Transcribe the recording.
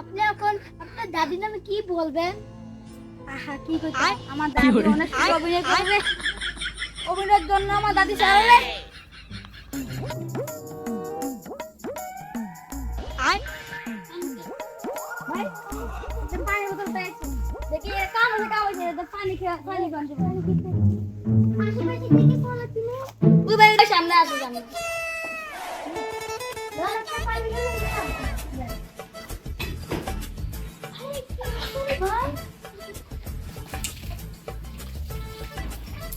আপনি এখন আপনার দাদি নামে কি বলবেন? আহা কি করছে আমার দাদি অনেক অভিনয় করবে। অভিনয়ের জন্য আমার দাদি চাইবে ভাই পানি দেখি কাম কাম পানি খেয়ে পানি পানি পানি খেতে। আশেপাশে থেকে বলো তুমি ওই ভাই সামনে আসো সামনে।